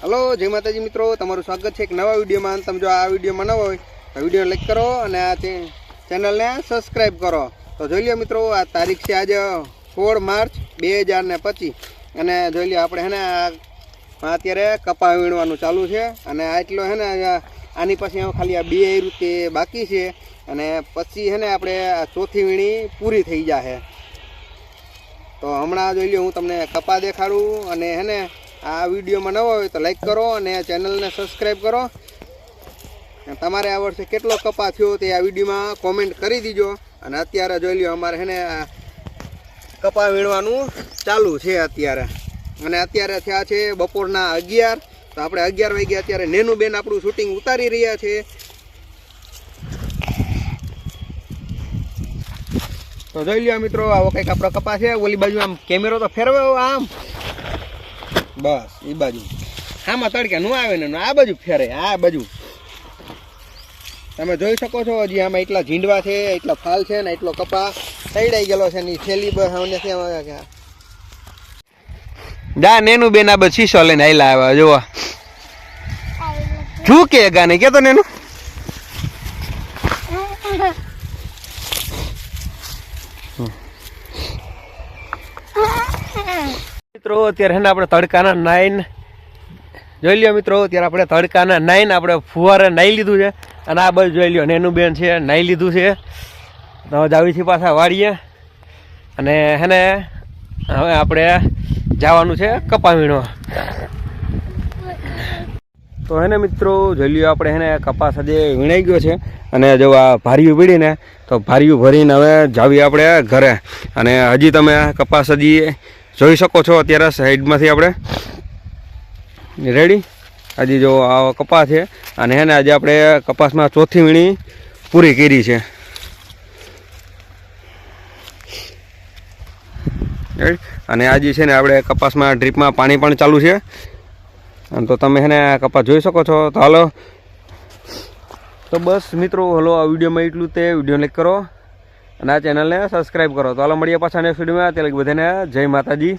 Hello, જય માતાજી મિત્રો, તમારું સ્વાગત છે એક નવા વિડીયોમાં. તમે જો આ વિડીયોમાં નવા હોય, તો વીડિયો લાઈક કરો અને આ ચેનલને સબસ્ક્રાઈબ કરો. તો જોઈ લ્યો મિત્રો, આ તારીખ છે આજે સોળ માર્ચ બે હજાર ને પચીસ. અને જોઈ લ્યો, આપણે હે ને આ અત્યારે કપા વીણવાનું ચાલુ છે. અને આટલો હે ને આની પછી ખાલી આ બે રીતે બાકી છે. અને પછી હે ને આપણે આ ચોથી વીણી પૂરી થઈ જશે તો હમણાં જોઈ લ્યો, હું તમને કપા દેખાડું અને હે ને આ વિડીયોમાં નવો હોય તો લાઈક કરો અને ચેનલને સબસ્ક્રાઈબ કરો. તમારે આ વર્ષે કેટલો કપા થયો તે આ વિડીયોમાં કોમેન્ટ કરી દીજો. અને અત્યારે જોઈ લ્યો અમારે હેને કપા વીણવાનું ચાલુ છે અત્યારે. અને અત્યારે થયા છે બપોરના અગિયાર. તો આપણે અગિયાર વાગ્યા અત્યારે નેનું બેન આપણું શૂટિંગ ઉતારી રહ્યા છે. તો જોઈ લ્યો મિત્રો, આવો કંઈક આપણો કપા છે. ઓલી બાજુ આમ કેમેરો તો ફેરવ્યો આમ. બસ એ બાજુ. આમાં તડકે નું આવે ને આ બાજુ ફેરે આ બાજુ. તમે જોઈ શકો છો હજી આમાં એટલા ઝીંડવા છે એટલા ફાલ છે ને એટલો કપા સૈડાઈ ગયેલો છે ને થેલી બસ જા નેનું બેન આ. બધ શીશો લઈને આયલા આવ્યા જોવા. ઝૂકે ગાને કેતો નેનું? મિત્રો, અત્યારે આપણે તડકાના નાઈન જોઈ લ્યો મિત્રો, અત્યારે આપણે તડકાના નાઈન આપણે ફુવારે નાઈ લીધું છે. અને આ બધું જોઈ લ્યો, નેનું બેન છે, નાઈ લીધું છે. તો જાવી છીએ પાછા વાળીએ. અને હેને હવે આપણે જવાનું છે કપા વીણવા તો હેને મિત્રો, જોઈ લ્યો આપણે હેને કપાસ આજે વીણાઈ ગયો છે. અને જો આ ભારીયું પીડીને તો ભારીયું ભરીને હવે જાવી આપણે ઘરે. અને હજી તમે કપાસ હજી જોઈ શકો છો અત્યારે સાઈડમાંથી આપણે. રેડી હજી જો આ કપાસ છે, અને એને આજે આપણે કપાસમાં ચોથી વીણી પૂરી કરી છે. અને આજે છે ને આપણે કપાસમાં ડ્રીપમાં પાણી પણ ચાલુ છે. અને તો તમે છે ને આ કપાસ જોઈ શકો છો. તો હાલો. તો બસ મિત્રો, હલો, આ વિડીયોમાં એટલું તે. વીડિયો લાઈક કરો. અને આ ચેનલને સબસ્ક્રાઈબ કરો. તો હાલો મળીએ પાછા નેક્સ્ટ વિડીયોમાં ત્યાં બધાને જય માતાજી.